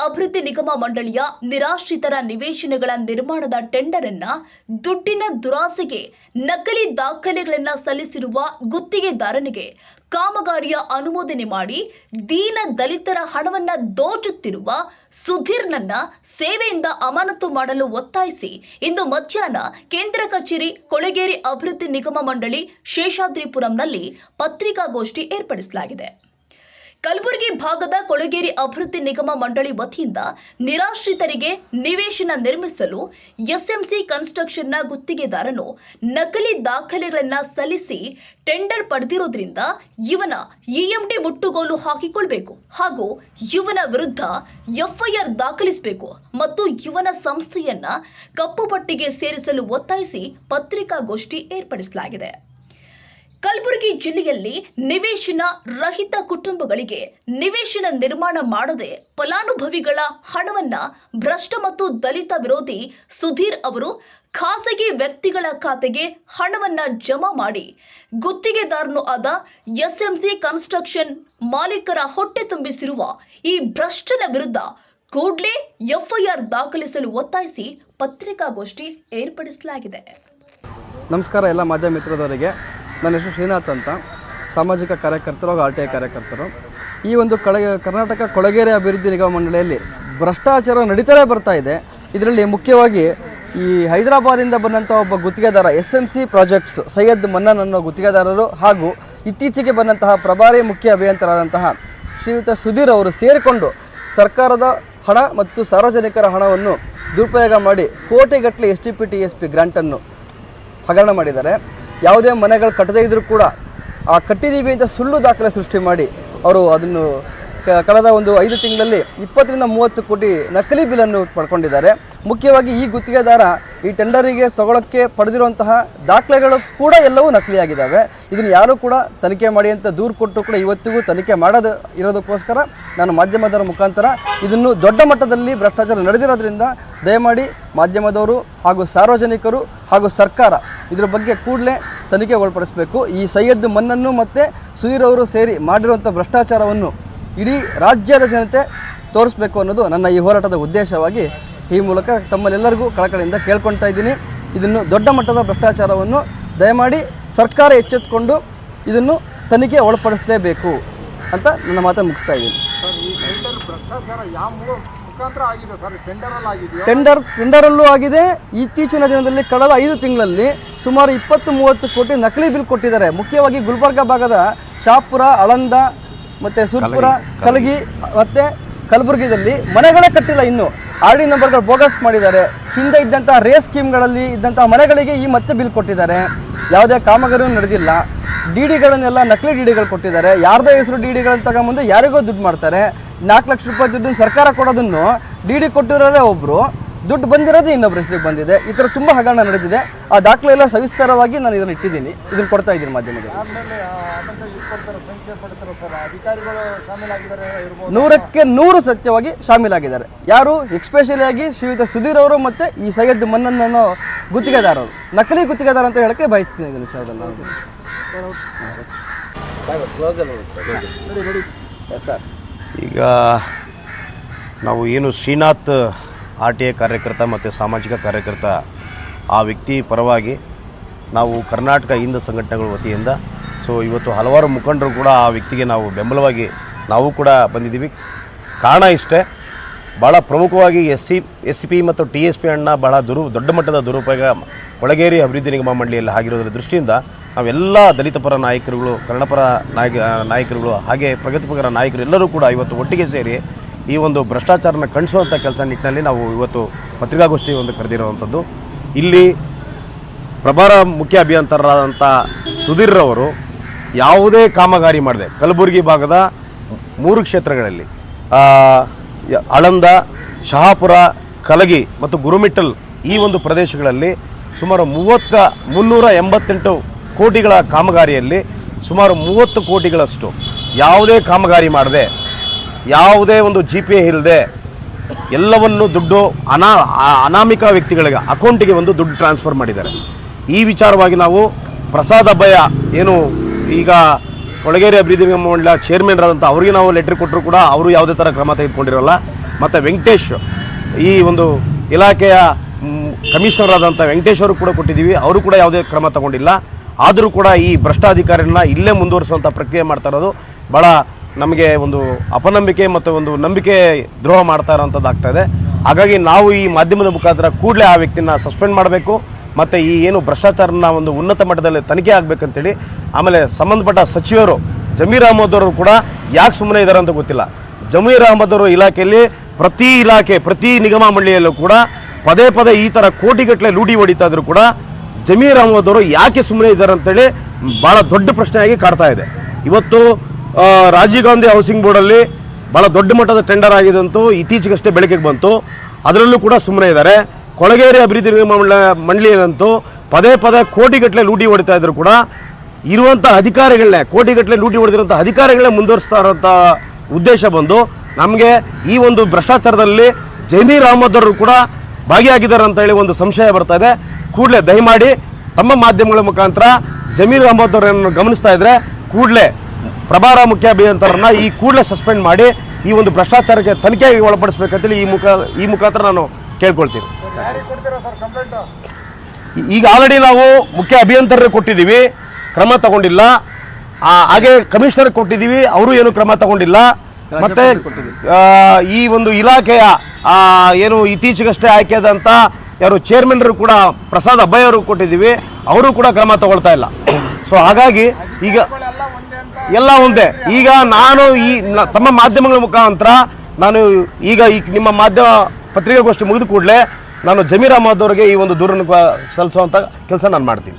ಅಭಿವೃದ್ಧಿ ನಿಗಮ ಮಂಡಳಿಯ ನಿರಾಶ್ರಿತರ ನಿವೇಶನಗಳ ನಿರ್ಮಾಣದ ಟೆಂಡರ್ ಅನ್ನ ದುಡ್ಡಿನ ದುರಾಸೆಗೆ, ನಕಲಿ ದಾಖಲೆಗಳನ್ನ ಸಲ್ಲಿಸಿರುವ ಗುತ್ತಿಗೆದಾರನಿಗೆ ಕಾಮಗಾರಿಯ ಅನುಮೋದನೆ ಮಾಡಿ ದೀನ ದಲಿತರ ಹಣವನ್ನ ದೋಚುತ್ತಿರುವ ಸುಧೀರ್ನನ್ನ ಸೇವೆಯಿಂದ ಅಮಾನತು ಮಾಡಲು ಒತ್ತಾಯಿಸಿ ಇಂದು ಮಧ್ಯಾಹ್ನ ಕೇಂದ್ರ ಕಚೇರಿ ಕೊಳೆಗೇರಿ ಅಭಿವೃದ್ಧಿ ನಿಗಮ ಮಂಡಳಿ ಶೇಷಾದ್ರಿಪುರಂನಲ್ಲಿ ಪತ್ರಿಕಾಗೋಷ್ಠಿ ಏರ್ಪಡಿಸಲಾಗಿದೆ. ಕಲಬುರಗಿ ಭಾಗದ ಕೊಳಗೇರಿ ಅಭಿವೃದ್ಧಿ ನಿಗಮ ಮಂಡಳಿ ವತಿಯಿಂದ ನಿರಾಶ್ರಿತರಿಗೆ ನಿವೇಶನ ನಿರ್ಮಿಸಲು ಎಸ್ಎಂಸಿ ಕನ್ಸ್ಟ್ರಕ್ಷನ್ನ ಗುತ್ತಿಗೆದಾರನು ನಕಲಿ ದಾಖಲೆಗಳನ್ನು ಸಲ್ಲಿಸಿ ಟೆಂಡರ್ ಪಡೆದಿರೋದ್ರಿಂದ ಇವನ ಇಎಂಟಿ ಮುಟ್ಟುಗೋಲು ಹಾಕಿಕೊಳ್ಬೇಕು ಹಾಗೂ ಇವನ ವಿರುದ್ಧ ಎಫ್ಐಆರ್ ದಾಖಲಿಸಬೇಕು ಮತ್ತು ಇವನ ಸಂಸ್ಥೆಯನ್ನ ಕಪ್ಪು ಪಟ್ಟಿಗೆ ಸೇರಿಸಲು ಒತ್ತಾಯಿಸಿ ಪತ್ರಿಕಾಗೋಷ್ಠಿ ಏರ್ಪಡಿಸಲಾಗಿದೆ. ಕಲಬುರಗಿ ಜಿಲ್ಲೆಯಲ್ಲಿ ನಿವೇಶನ ರಹಿತ ಕುಟುಂಬಗಳಿಗೆ ನಿವೇಶನ ನಿರ್ಮಾಣ ಮಾಡದೆ ಫಲಾನುಭವಿಗಳ ಹಣವನ್ನ ಭ್ರಷ್ಟ ಮತ್ತು ದಲಿತ ವಿರೋಧಿ ಸುಧೀರ್ ಅವರು ಖಾಸಗಿ ವ್ಯಕ್ತಿಗಳ ಖಾತೆಗೆ ಹಣವನ್ನ ಜಮಾ ಮಾಡಿ ಗುತ್ತಿಗೆದಾರನು ಆದ ಎಸ್ಎಂಸಿ ಕನ್ಸ್ಟ್ರಕ್ಷನ್ ಮಾಲೀಕರ ಹೊಟ್ಟೆ ತುಂಬಿಸಿರುವ ಈ ಭ್ರಷ್ಟನ ವಿರುದ್ಧ ಕೂಡಲೇ ಎಫ್ಐಆರ್ ದಾಖಲಿಸಲು ಒತ್ತಾಯಿಸಿ ಪತ್ರಿಕಾಗೋಷ್ಠಿ ಏರ್ಪಡಿಸಲಾಗಿದೆ. ನಮಸ್ಕಾರ ಎಲ್ಲ ಮಾಧ್ಯಮ ಮಿತ್ರದವರಿಗೆ ನನ್ನ ಹೆಸರು ಶ್ರೀನಾಥ್ ಅಂತ. ಸಾಮಾಜಿಕ ಕಾರ್ಯಕರ್ತರು ಹಾಗೂ ಆರ್ ಟಿ ಐ ಕಾರ್ಯಕರ್ತರು. ಈ ಒಂದು ಕಳೆ, ಕರ್ನಾಟಕ ಕೊಳಗೇರಿ ಅಭಿವೃದ್ಧಿ ನಿಗಮ ಮಂಡಳಿಯಲ್ಲಿ ಭ್ರಷ್ಟಾಚಾರ ನಡೀತಲೇ ಬರ್ತಾ ಇದೆ. ಇದರಲ್ಲಿ ಮುಖ್ಯವಾಗಿ ಈ ಹೈದರಾಬಾದಿಂದ ಬಂದಂಥ ಒಬ್ಬ ಗುತ್ತಿಗೆದಾರ S M C projects, Syed Mannan ಅನ್ನೋ ಗುತ್ತಿಗೆದಾರರು ಹಾಗೂ ಇತ್ತೀಚೆಗೆ ಬಂದಂತಹ ಪ್ರಭಾರಿ ಮುಖ್ಯ ಅಭಿಯಂತರಾದಂತಹ ಶ್ರೀಯುತ ಸುಧೀರ್ ಅವರು ಸೇರಿಕೊಂಡು ಸರ್ಕಾರದ ಹಣ ಮತ್ತು ಸಾರ್ವಜನಿಕರ ಹಣವನ್ನು ದುರುಪಯೋಗ ಮಾಡಿ ಕೋಟಿಗಟ್ಟಲೆ S T P T S P ಗ್ರಾಂಟನ್ನು ಹಗರಣ ಮಾಡಿದ್ದಾರೆ. ಯಾವುದೇ ಮನೆಗಳು ಕಟ್ಟದೇ ಇದ್ದರೂ ಕೂಡ ಆ ಕಟ್ಟಿದ್ದೀವಿ ಅಂತ ಸುಳ್ಳು ದಾಖಲೆ ಸೃಷ್ಟಿ ಮಾಡಿ ಅವರು ಅದನ್ನು ಕಳೆದ ಒಂದು ಐದು ತಿಂಗಳಲ್ಲಿ ಇಪ್ಪತ್ತರಿಂದ ಮೂವತ್ತು ಕೋಟಿ ನಕಲಿ ಬಿಲನ್ನು ಪಡ್ಕೊಂಡಿದ್ದಾರೆ. ಮುಖ್ಯವಾಗಿ ಈ ಗುತ್ತಿಗೆದಾರ ಈ ಟೆಂಡರಿಗೆ ತಗೊಳ್ಳೋಕ್ಕೆ ಪಡೆದಿರುವಂತಹ ದಾಖಲೆಗಳು ಕೂಡ ಎಲ್ಲವೂ ನಕಲಿಯಾಗಿದ್ದಾವೆ. ಇದನ್ನು ಯಾರೂ ಕೂಡ ತನಿಖೆ ಮಾಡಿ ಅಂತ ದೂರು ಕೊಟ್ಟು ಕೂಡ ಇವತ್ತಿಗೂ ತನಿಖೆ ಮಾಡೋದು ಇರೋದಕ್ಕೋಸ್ಕರ ನಾನು ಮಾಧ್ಯಮದವರ ಮುಖಾಂತರ ಇದನ್ನು ದೊಡ್ಡ ಮಟ್ಟದಲ್ಲಿ ಭ್ರಷ್ಟಾಚಾರ ನಡೆದಿರೋದ್ರಿಂದ ದಯಮಾಡಿ ಮಾಧ್ಯಮದವರು ಹಾಗೂ ಸಾರ್ವಜನಿಕರು ಹಾಗೂ ಸರ್ಕಾರ ಇದರ ಬಗ್ಗೆ ಕೂಡಲೇ ತನಿಖೆ ಒಳಪಡಿಸಬೇಕು ಈ ಸೈಯದ್ ಮನ್ನನ್ನು ಮತ್ತು ಸುಧೀರ್ ಅವರು ಸೇರಿ ಮಾಡಿರುವಂಥ ಭ್ರಷ್ಟಾಚಾರವನ್ನು ಇಡೀ ರಾಜ್ಯದ ಜನತೆ ತೋರಿಸ್ಬೇಕು ಅನ್ನೋದು ನನ್ನ ಈ ಹೋರಾಟದ ಉದ್ದೇಶವಾಗಿ ಈ ಮೂಲಕ ತಮ್ಮಲ್ಲೆಲ್ಲರಿಗೂ ಕಳಕಳಿಯಿಂದ ಕೇಳ್ಕೊಳ್ತಾ ಇದ್ದೀನಿ. ಇದನ್ನು ದೊಡ್ಡ ಮಟ್ಟದ ಭ್ರಷ್ಟಾಚಾರವನ್ನು ದಯಮಾಡಿ ಸರ್ಕಾರ ಎಚ್ಚೆತ್ತುಕೊಂಡು ಇದನ್ನು ತನಿಖೆ ಒಳಪಡಿಸಲೇಬೇಕು ಅಂತ ನನ್ನ ಮಾತನ್ನು ಮುಗಿಸ್ತಾ ಇದ್ದೀನಿ. ಭ್ರಷ್ಟಾಚಾರ ಯಾವ ಮುಖಾಂತರ ಆಗಿದೆ ಸರ್ ಟೆಂಡರಲ್ಲಿ ಆಗಿದೆಯಾ? ಟೆಂಡರ್ ಟೆಂಡರಲ್ಲೂ ಆಗಿದೆ. ಇತ್ತೀಚಿನ ದಿನದಲ್ಲಿ ಕಳೆದ ಐದು ತಿಂಗಳಲ್ಲಿ ಸುಮಾರು ಇಪ್ಪತ್ತು ಮೂವತ್ತು ಕೋಟಿ ನಕಲಿ ಬಿಲ್ ಕೊಟ್ಟಿದ್ದಾರೆ. ಮುಖ್ಯವಾಗಿ ಗುಲ್ಬರ್ಗ ಭಾಗದ ಶಾಪುರ ಅಳಂದ ಮತ್ತು ಸುರ್ಪುರ ಕಲಗಿ ಮತ್ತು ಕಲಬುರಗಿದಲ್ಲಿ ಮನೆಗಳೇ ಕಟ್ಟಿಲ್ಲ ಇನ್ನು. ಆರ್ ಡಿ ನಂಬರ್ಗಳು ಬೋಗಸ್ ಮಾಡಿದ್ದಾರೆ. ಹಿಂದೆ ಇದ್ದಂತಹ ರೇಸ್ ಸ್ಕೀಮ್ಗಳಲ್ಲಿ ಇದ್ದಂತಹ ಮನೆಗಳಿಗೆ ಈ ಮತ್ತೆ ಬಿಲ್ ಕೊಟ್ಟಿದ್ದಾರೆ. ಯಾವುದೇ ಕಾಮಗಾರಿಯೂ ನಡೆದಿಲ್ಲ. ಡಿ ಡಿಗಳನ್ನೆಲ್ಲ ನಕಲಿ ಡಿ ಡಿಗಳು ಕೊಟ್ಟಿದ್ದಾರೆ. ಯಾರ್ದೋ ಹೆಸರು ಡಿ ಡಿಗಳನ್ನು ತಗೊಂಬಂದು ಯಾರಿಗೋ ದುಡ್ಡು ಮಾಡ್ತಾರೆ. ನಾಲ್ಕು ಲಕ್ಷ ರೂಪಾಯಿ ದುಡ್ಡು ಸರ್ಕಾರ ಕೊಡೋದನ್ನು ಡಿ ಡಿ ಕೊಟ್ಟಿರೋರೇ ಒಬ್ಬರು ದುಡ್ಡು ಬಂದಿರೋದು ಇನ್ನೊಬ್ಬರ ಹೆಸರಿಗೆ ಬಂದಿದೆ ಈ ಥರ ತುಂಬ ಹಗರಣ ನಡೆದಿದೆ ಆ ದಾಖಲೆ ಎಲ್ಲ ಸವಿಸ್ತಾರವಾಗಿ ನಾನು ಇದನ್ನು ಇಟ್ಟಿದ್ದೀನಿ ಇದನ್ನು ಕೊಡ್ತಾ ಇದ್ದೀನಿ ಮಾಧ್ಯಮದಲ್ಲಿ ಸರ್ ನೂರಕ್ಕೆ ನೂರು ಸತ್ಯವಾಗಿ ಶಾಮೀಲಾಗಿದ್ದಾರೆ ಯಾರು ಎಕ್ಸ್ಪೆಷಲಿ ಆಗಿ ಶ್ರೀಯುತ ಸುಧೀರ್ ಅವರು ಮತ್ತು ಈ ಸೈಯದ್ ಮನ್ನನ್ ಅನ್ನೋ ಗುತ್ತಿಗೆದಾರರು ನಕಲಿ ಗುತ್ತಿಗೆದಾರ ಅಂತ ಹೇಳಕ್ಕೆ ಬಯಸ್ತೀನಿ ಇದನ್ನು ವಿಚಾರದಲ್ಲಿ ನಾನು ಈಗ ನಾವು ಏನು ಶ್ರೀನಾಥ್ ಆರ್ ಟಿ ಐ ಕಾರ್ಯಕರ್ತ ಮತ್ತು ಸಾಮಾಜಿಕ ಕಾರ್ಯಕರ್ತ ಆ ವ್ಯಕ್ತಿ ಪರವಾಗಿ ನಾವು ಕರ್ನಾಟಕ ಹಿಂದ ಸಂಘಟನೆಗಳ ವತಿಯಿಂದ ಸೊ ಇವತ್ತು ಹಲವಾರು ಮುಖಂಡರು ಕೂಡ ಆ ವ್ಯಕ್ತಿಗೆ ನಾವು ಬೆಂಬಲವಾಗಿ ನಾವು ಕೂಡ ಬಂದಿದ್ದೀವಿ. ಕಾರಣ ಇಷ್ಟೇ ಭಾಳ ಪ್ರಮುಖವಾಗಿ ಎಸ್ ಸಿ ಎಸ್ ಪಿ ಮತ್ತು ಟಿ ಎಸ್ ಪಿ ಹಣ್ಣ ಭಾಳ ದುರು, ದೊಡ್ಡ ಮಟ್ಟದ ದುರುಪಯೋಗ ಕೊಳಗೇರಿ ಅಭಿವೃದ್ಧಿ ನಿಗಮ ಮಂಡಳಿಯಲ್ಲಿ ಆಗಿರೋದ್ರ ದೃಷ್ಟಿಯಿಂದ ನಾವೆಲ್ಲ ದಲಿತ ಪರ ನಾಯಕರುಗಳು, ಕನ್ನಡಪರ ನಾಯಕ, ನಾಯಕರುಗಳು ಹಾಗೆ ಪ್ರಗತಿಪರ ನಾಯಕರು ಎಲ್ಲರೂ ಕೂಡ ಇವತ್ತು ಒಟ್ಟಿಗೆ ಸೇರಿ ಈ ಒಂದು ಭ್ರಷ್ಟಾಚಾರನ ಕಣಿಸುವಂಥ ಕೆಲಸ ನಿಟ್ಟಿನಲ್ಲಿ ನಾವು ಇವತ್ತು ಪತ್ರಿಕಾಗೋಷ್ಠಿ ಒಂದು ಕರೆದಿರುವಂಥದ್ದು. ಇಲ್ಲಿ ಪ್ರಭಾರ ಮುಖ್ಯ ಅಭಿಯಂತರರಾದಂಥ ಸುಧೀರ್ ಅವರು ಯಾವುದೇ ಕಾಮಗಾರಿ ಮಾಡದೆ ಕಲಬುರಗಿ ಭಾಗದ ಮೂರು ಕ್ಷೇತ್ರಗಳಲ್ಲಿ ಆಳಂದ, ಶಹಾಪುರ, ಕಲಗಿ ಮತ್ತು ಗುರುಮಿಟ್ಟಲ್ ಈ ಒಂದು ಪ್ರದೇಶಗಳಲ್ಲಿ ಸುಮಾರು ಮೂವತ್ತ ಮುನ್ನೂರ ಎಂಬತ್ತೆಂಟು ಕೋಟಿಗಳ ಕಾಮಗಾರಿಯಲ್ಲಿ ಸುಮಾರು ಮೂವತ್ತು ಕೋಟಿಗಳಷ್ಟು ಯಾವುದೇ ಕಾಮಗಾರಿ ಮಾಡದೆ, ಯಾವುದೇ ಒಂದು ಜಿ ಪಿ ಎ ಇಲ್ಲದೆ ಎಲ್ಲವನ್ನು ದುಡ್ಡು ಅನಾ ಅನಾಮಿಕ ವ್ಯಕ್ತಿಗಳಿಗೆ, ಅಕೌಂಟಿಗೆ ಒಂದು ದುಡ್ಡು ಟ್ರಾನ್ಸ್ಫರ್ ಮಾಡಿದ್ದಾರೆ. ಈ ವಿಚಾರವಾಗಿ ನಾವು ಪ್ರಸಾದ ಭಯ ಏನು ಈಗ ಕೊಳಗೇರಿ ಅಭಿವೃದ್ಧಿ ನಿಗಮ ಮಂಡಳ ಚೇರ್ಮನ್ ಆದಂಥ ಅವರಿಗೆ ನಾವು ಲೆಟರ್ ಕೊಟ್ಟರು ಕೂಡ ಅವರು ಯಾವುದೇ ಥರ ಕ್ರಮ ತೆಗೆದುಕೊಂಡಿರಲ್ಲ. ಮತ್ತು ವೆಂಕಟೇಶ್, ಈ ಒಂದು ಇಲಾಖೆಯ ಕಮಿಷನರ್ ಆದಂಥ ವೆಂಕಟೇಶ್ ಅವರು ಕೂಡ ಕೊಟ್ಟಿದ್ದೀವಿ. ಅವರು ಕೂಡ ಯಾವುದೇ ಕ್ರಮ ತಗೊಂಡಿಲ್ಲ. ಆದರೂ ಕೂಡ ಈ ಭ್ರಷ್ಟಾಧಿಕಾರಿನ ಇಲ್ಲೇ ಮುಂದುವರಿಸುವಂಥ ಪ್ರಕ್ರಿಯೆ ಮಾಡ್ತಾ ಇರೋದು ಭಾಳ ನಮಗೆ ಒಂದು ಅಪನಂಬಿಕೆ ಮತ್ತು ಒಂದು ನಂಬಿಕೆ ದ್ರೋಹ ಮಾಡ್ತಾ ಇರೋವಂಥದ್ದು ಆಗ್ತಾ ಇದೆ. ಹಾಗಾಗಿ ನಾವು ಈ ಮಾಧ್ಯಮದ ಮುಖಾಂತರ ಕೂಡಲೇ ಆ ವ್ಯಕ್ತಿನ ಸಸ್ಪೆಂಡ್ ಮಾಡಬೇಕು. ಮತ್ತು ಈ ಏನು ಭ್ರಷ್ಟಾಚಾರನ ಒಂದು ಉನ್ನತ ಮಟ್ಟದಲ್ಲಿ ತನಿಖೆ ಆಗಬೇಕಂತೇಳಿ, ಆಮೇಲೆ ಸಂಬಂಧಪಟ್ಟ ಸಚಿವರು ಜಮೀರ್ ಅಹಮದ್ ಅವರು ಕೂಡ ಯಾಕೆ ಸುಮ್ಮನೆ ಇದ್ದಾರೆ ಅಂತ ಗೊತ್ತಿಲ್ಲ. ಜಮೀರ್ ಅಹಮದ್ ಅವರು ಇಲಾಖೆಯಲ್ಲಿ ಪ್ರತಿ ಇಲಾಖೆ, ಪ್ರತಿ ನಿಗಮ ಮಂಡಳಿಯಲ್ಲೂ ಕೂಡ ಪದೇ ಪದೇ ಈ ಥರ ಕೋಟಿಗಟ್ಟಲೆ ಲೂಟಿ ಹೊಡಿತಾ ಇದ್ರು ಕೂಡ ಜಮೀರ್ ಅಹಮದ್ ಅವರು ಯಾಕೆ ಸುಮ್ಮನೆ ಇದ್ದಾರೆ ಅಂತೇಳಿ ಭಾಳ ದೊಡ್ಡ ಪ್ರಶ್ನೆಯಾಗಿ ಕಾಡ್ತಾ ಇದೆ. ಇವತ್ತು ರಾಜೀವ್ ಗಾಂಧಿ ಹೌಸಿಂಗ್ ಬೋರ್ಡಲ್ಲಿ ಭಾಳ ದೊಡ್ಡ ಮಟ್ಟದ ಟೆಂಡರ್ ಆಗಿದಂತೂ ಇತ್ತೀಚೆಗಷ್ಟೇ ಬೆಳಕಿಗೆ ಬಂತು. ಅದರಲ್ಲೂ ಕೂಡ ಸುಮ್ಮನೆ ಇದ್ದಾರೆ ಕೊಳಗೇರಿ ಅಭಿವೃದ್ಧಿ ಮಂಡಳ- ಮಂಡಳಿಯಲ್ಲಂತೂ ಪದೇ ಪದೇ ಕೋಟಿಗಟ್ಟಲೆ ಲೂಟಿ ಹೊಡಿತಾ ಇದ್ರು ಕೂಡ ಇರುವಂಥ ಅಧಿಕಾರಿಗಳನ್ನೇ, ಕೋಟಿಗಟ್ಟಲೆ ಲೂಟಿ ಹೊಡೆದಿರುವಂಥ ಅಧಿಕಾರಿಗಳನ್ನೇ ಮುಂದುವರಿಸ್ತಾ ಇರೋಂಥ ಉದ್ದೇಶ ಬಂದು ನಮಗೆ ಈ ಒಂದು ಭ್ರಷ್ಟಾಚಾರದಲ್ಲಿ ಜಮೀರ್ ಅಹಮದ್ ಕೂಡ ಭಾಗಿಯಾಗಿದ್ದಾರೆ ಅಂತ ಹೇಳಿ ಒಂದು ಸಂಶಯ ಬರ್ತಾ ಇದೆ. ಕೂಡಲೇ ದಯಮಾಡಿ ತಮ್ಮ ಮಾಧ್ಯಮಗಳ ಮುಖಾಂತರ ಜಮೀರ್ ಅಹಮದ್ ಅವರನ್ನು ಗಮನಿಸ್ತಾ ಇದ್ರೆ ಕೂಡಲೇ ಪ್ರಭಾರ ಮುಖ್ಯ ಅಭಿಯಂತರನ್ನ ಈ ಕೂಡಲೇ ಸಸ್ಪೆಂಡ್ ಮಾಡಿ ಈ ಒಂದು ಭ್ರಷ್ಟಾಚಾರಕ್ಕೆ ತನಿಖೆಗೆ ಒಳಪಡಿಸ್ಬೇಕಂತೇಳಿ ಈ ಮುಖ, ಈ ಮುಖಾಂತರ ನಾನು ಕೇಳ್ಕೊಳ್ತೀನಿ. ಈಗ ಆಲ್ರೆಡಿ ನಾವು ಮುಖ್ಯ ಅಭಿಯಂತರರಿಗೆ ಕೊಟ್ಟಿದ್ದೀವಿ. ಕ್ರಮ ತಗೊಂಡಿಲ್ಲ. ಹಾಗೆ ಕಮಿಷನರ್ ಕೊಟ್ಟಿದ್ದೀವಿ. ಅವರು ಏನು ಕ್ರಮ ತಗೊಂಡಿಲ್ಲ. ಮತ್ತೆ ಈ ಒಂದು ಇಲಾಖೆಯ ಏನು ಇತ್ತೀಚೆಗಷ್ಟೇ ಆಯ್ಕೆಯಾದಂಥ ಯಾರು ಚೇರ್ಮನ್ರು ಕೂಡ ಪ್ರಸಾದ್ ಅಬ್ಬಾಯ್ ಅವರು ಕೊಟ್ಟಿದ್ದೀವಿ. ಅವರು ಕೂಡ ಕ್ರಮ ತಗೊಳ್ತಾ ಇಲ್ಲ. ಸೊ ಹಾಗಾಗಿ ಈಗ ಎಲ್ಲ ಒಂದೇ. ಅಂತ ಎಲ್ಲ ಒಂದೇ ಈಗ ನಾನು ಈ ತಮ್ಮ ಮಾಧ್ಯಮಗಳ ಮುಖಾಂತರ ನಾನು ಈಗ ಈ ನಿಮ್ಮ ಮಾಧ್ಯಮ ಪತ್ರಿಕಾಗೋಷ್ಠಿ ಮುಗಿದ ಕೂಡಲೇ ನಾನು ಜಮೀರ್ ಅಹಮದ್ ಅವರಿಗೆ ಈ ಒಂದು ದೂರನ್ನು ಸಲ್ಲಿಸುವಂಥ ಕೆಲಸ ನಾನು ಮಾಡ್ತೀನಿ.